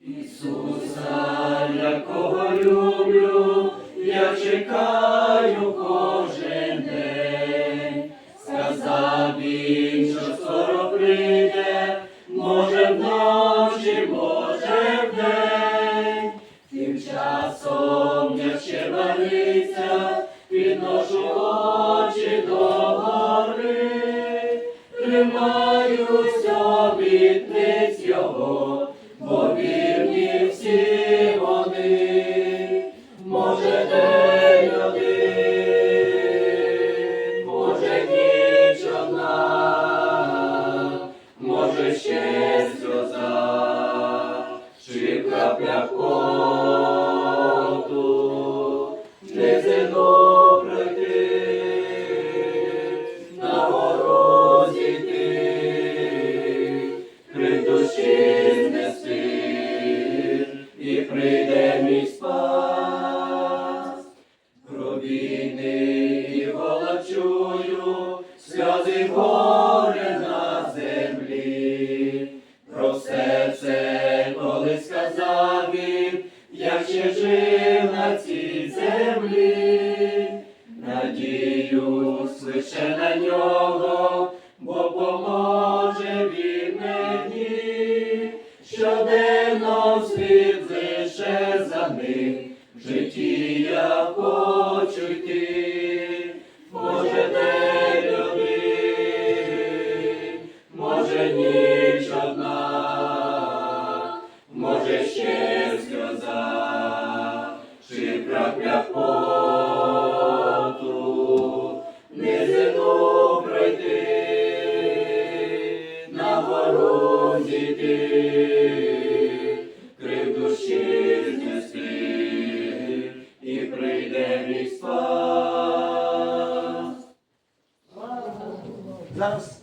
Ісуса, якого люблю, я чекаю кожен день. Сказав він, що скоро прийде, може вночі, може вдень. Тим часом я ще вариться, підношу очі до гори, може ще сльоза, чи крапля поту, не зину пройти, на горозі йти, крик душі знеси, і прийде мій спас. Про війни і голод чую, сльози Про все це, коли сказав він, я ще жив на цій землі, надіюсь лише на нього, бо поможе він мені, щоденно вслід лише за ним, в житті я хочу йти, може день один, може ніч ще сльоза, чи крапля поту, не зину пройти, на гору крив душі знести, прийде мій спас. Зараз